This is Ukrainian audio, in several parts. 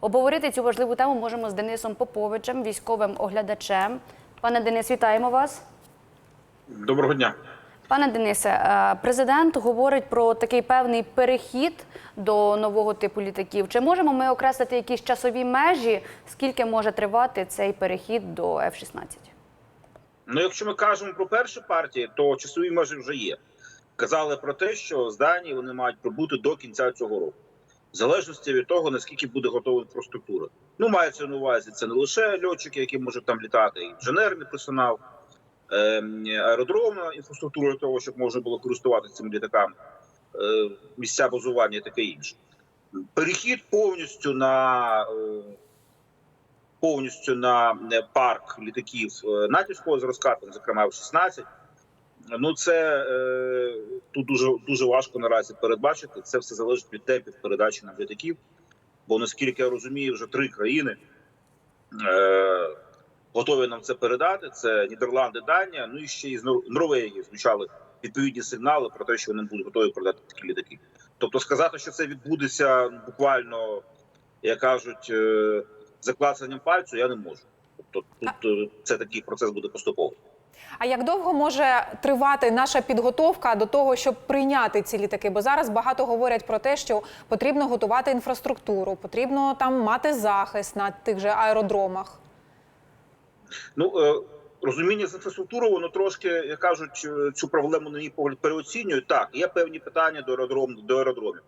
Обговорити цю важливу тему можемо з Денисом Поповичем, військовим оглядачем. Пане Денис, вітаємо вас. Доброго дня. Пане Денисе, е, президент говорить про такий певний перехід до нового типу літаків. Чи можемо ми окреслити якісь часові межі, скільки може тривати цей перехід до F-16? Ну, якщо ми кажемо про перші партії, то часові межі вже є. Казали про те, що здані вони мають прибути до кінця цього року, в залежності від того, наскільки буде готова інфраструктура. Ну, мається на увазі це не лише льотчики, які можуть там літати, і інженерний персонал, ем, аеродромна інфраструктура для того, щоб можна було користуватися цими літаками, е, місця базування і таке інше. Перехід повністю на е, повністю на е, парк літаків е, натівського зразка, там, зокрема F-16. Ну це е, тут дуже дуже важко наразі передбачити. Це все залежить від темпів передачі нам літаків. Бо наскільки я розумію, вже три країни е, готові нам це передати. Це Нідерланди, Данія. Ну і ще із Нор- Норвегії звучали відповідні сигнали про те, що вони будуть готові передати такі літаки. Тобто сказати, що це відбудеться буквально, як кажуть, е, заклацанням пальцю, я не можу. Тобто тут е, це такий процес буде поступовий. А як довго може тривати наша підготовка до того, щоб прийняти ці літаки? Бо зараз багато говорять про те, що потрібно готувати інфраструктуру, потрібно там мати захист на тих же аеродромах. Ну е, розуміння з інфраструктурою, воно трошки, як кажуть, е, цю проблему на мій погляд переоцінюють. Так, є певні питання до аеродром до аеродромів.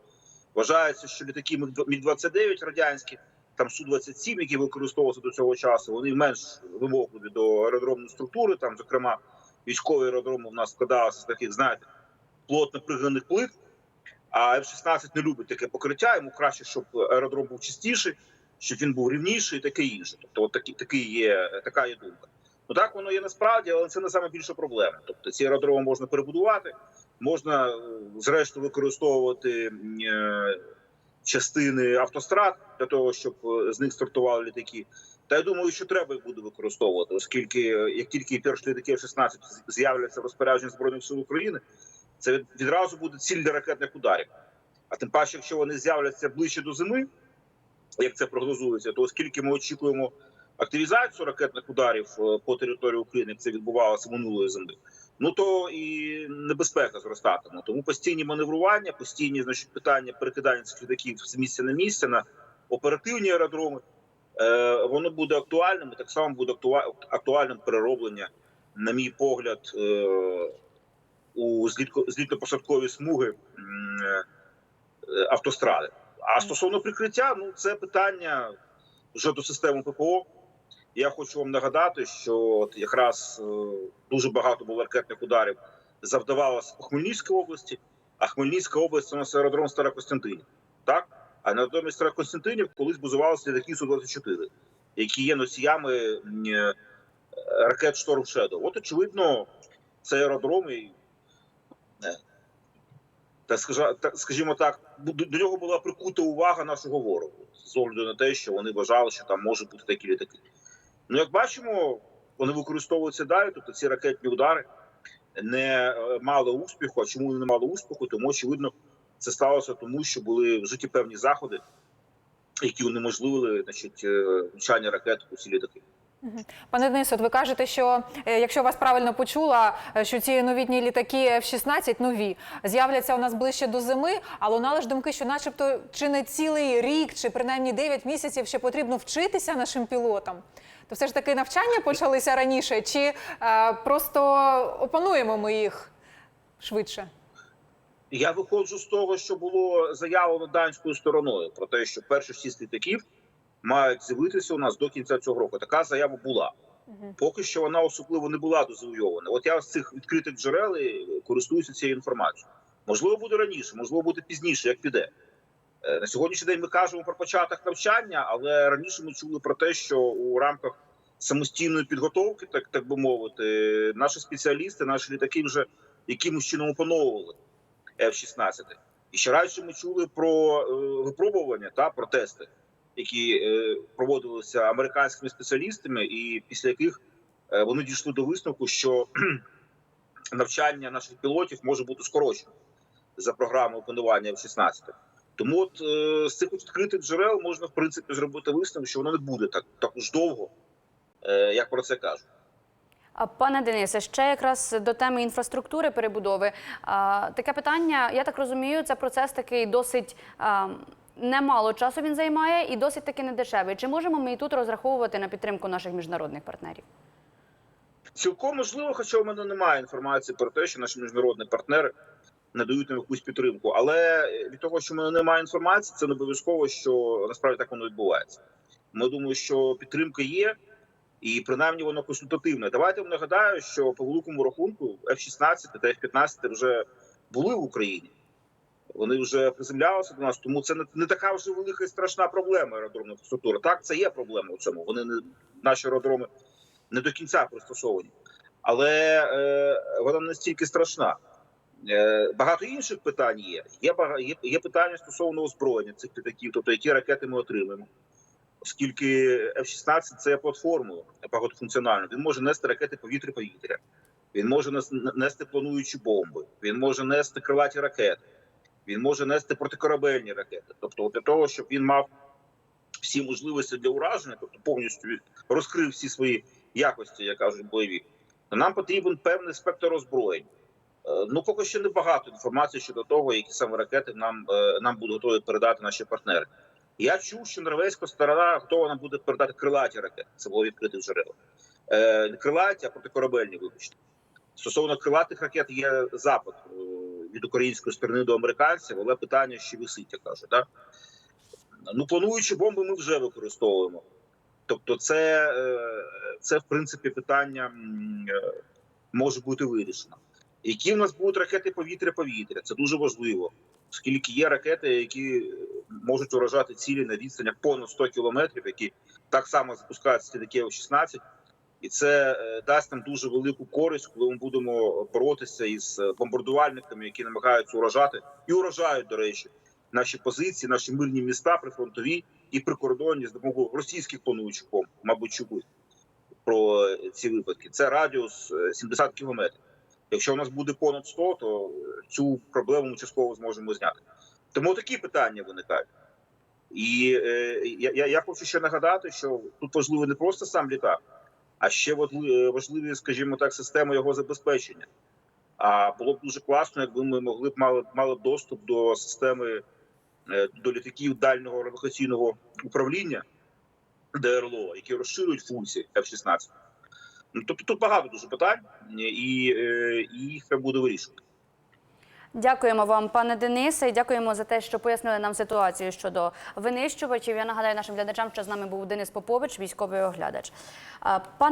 Вважається, що літаки міг 29 радянські, там су 27 які використовувалися до цього часу, вони менш вимогливі до аеродромної структури. Там, зокрема, військові аеродроми у нас складалися з таких, знаєте, плотно пригнаних плит. А F-16 не любить таке покриття. Йому краще, щоб аеродром був чистіший, щоб він був рівніший і таке інше. Тобто, от такі, такий є, така є думка. Ну так воно є насправді, але це не саме більша проблема. Тобто ці аеродроми можна перебудувати, можна е, зрештою використовувати е, частини автострад для того, щоб е, з них стартували літаки. Та я думаю, що треба їх буде використовувати, оскільки е, як тільки перші літаки F-16 з'являться в розпорядженні збройних сил України, це відразу буде ціль для ракетних ударів. А тим паче, якщо вони з'являться ближче до зими, як це прогнозується, то оскільки ми очікуємо активізацію ракетних ударів е, по території України, як це відбувалося минулої зими, ну то і небезпека зростатиме. Тому постійні маневрування, постійні значить, питання перекидання цих літаків з місця на місце на оперативні аеродроми, е, воно буде актуальним. і Так само буде актуальним перероблення, на мій погляд, е, у злітно-посадкові смуги е, автостради. А стосовно прикриття, ну це питання вже до системи ППО. Я хочу вам нагадати, що от якраз е, дуже багато було ракетних ударів завдавалося у Хмельницькій області, а Хмельницька область у нас аеродром Старокостянтинів. Так? А натомість Старокостянтинів колись базувалися літаки Су-24, які є носіями е, ракет Шторм Shadow. От, очевидно, це аеродроми. і, е, Та скажімо так, до нього була прикута увага нашого ворогу з огляду на те, що вони вважали, що там можуть бути такі літаки. Ну, як бачимо, вони використовуються далі. Тобто ці ракетні удари не е, мали успіху. А чому вони не мали успіху? Тому очевидно, це сталося тому, що були вжиті певні заходи, які унеможливили значить, е, влучання ракет у ці літаки. Пане Денис, от ви кажете, що е, якщо вас правильно почула, е, що ці новітні літаки F-16 нові з'являться у нас ближче до зими, а лунали ж думки, що, начебто, чи не цілий рік, чи принаймні 9 місяців ще потрібно вчитися нашим пілотам. То все ж таки навчання почалися раніше, чи е, просто опануємо ми їх швидше? Я виходжу з того, що було заявлено данською стороною про те, що перші шість літаків мають з'явитися у нас до кінця цього року. Така заява була. Поки що вона особливо не була дозавойована. От я з цих відкритих джерел користуюся цією інформацією. Можливо, буде раніше, можливо, буде пізніше, як піде. Е, На сьогоднішній день ми кажемо про початок навчання, але раніше ми чули про те, що у рамках самостійної підготовки, так так би мовити, наші спеціалісти, наші літаки вже якимось чином опановували F-16. І ще раніше ми чули про е, випробування та про тести, які е, проводилися американськими спеціалістами, і після яких е, вони дійшли до висновку, що навчання наших пілотів може бути скорочено за програмою опанування F-16. Тому от е, з цих відкритих джерел можна в принципі зробити висновок, що воно не буде так також довго, е, як про це кажуть. Пане Денисе, ще якраз до теми інфраструктури перебудови. Таке питання, я так розумію, це процес такий досить немало часу він займає і досить таки недешевий. Чи можемо ми і тут розраховувати на підтримку наших міжнародних партнерів? Цілком можливо, хоча в мене немає інформації про те, що наші міжнародні партнери надають нам якусь підтримку. Але від того, що в мене немає інформації, це не обов'язково, що насправді так воно відбувається. Ми думаю, що підтримка є, і принаймні воно консультативне. Давайте вам нагадаю, що по великому рахунку F-16 та F-15 вже були в Україні. Вони вже приземлялися до нас, тому це не, не така вже велика і страшна проблема аеродромна інфраструктура. Так, це є проблема у цьому. Вони не наші аеродроми не до кінця пристосовані, але е, вона не настільки страшна. Е, багато інших питань є. Є, є. є питання стосовно озброєння цих літаків, тобто які ракети ми отримаємо. Оскільки F-16 це є платформою багатофункціональною. Він може нести ракети повітря-повітря, він може нес- нести плануючі бомби, він може нести крилаті ракети, він може нести протикорабельні ракети. Тобто, для того, щоб він мав всі можливості для ураження, тобто повністю розкрив всі свої якості, як кажуть, бойові, нам потрібен певний спектр озброєнь. Е, Ну, поки що небагато інформації щодо того, які саме ракети нам, е, нам будуть готові передати наші партнери. Я чув, що норвезька сторона готова нам буде передати крилаті ракети. Це було відкрите джерело. Е, крилаті, а протикорабельні, вибачте. Стосовно крилатих ракет є запит від української сторони до американців, але питання ще висить, я кажу. Так? Ну, плануючі бомби ми вже використовуємо. Тобто, це, е, це в принципі питання е, може бути вирішено. Які в нас будуть ракети повітря-повітря? Це дуже важливо, оскільки є ракети, які е, можуть уражати цілі на відстанях понад 100 кілометрів, які так само запускаються літаки F-16, і це е, дасть нам дуже велику користь, коли ми будемо боротися із е, бомбардувальниками, які намагаються уражати і уражають, до речі, наші позиції, наші мирні міста прифронтові і прикордонні з допомогою російських плануючих бомб, мабуть, чують про е, ці випадки. Це радіус е, 70 кілометрів. Якщо у нас буде понад 100, то цю проблему ми частково зможемо зняти. Тому такі питання виникають. І е, я, я хочу ще нагадати, що тут важливо не просто сам літак, а ще важливі, важливі, скажімо так, системи його забезпечення. А було б дуже класно, якби ми могли б мали, мали доступ до системи е, до літаків дальнього радіолокаційного управління ДРЛО, які розширюють функції F-16. Ну, тобто тут багато дуже питань, і, е, і їх треба буде вирішувати. Дякуємо вам, пане Денисе, і дякуємо за те, що пояснили нам ситуацію щодо винищувачів. Я нагадаю нашим глядачам, що з нами був Денис Попович, військовий оглядач.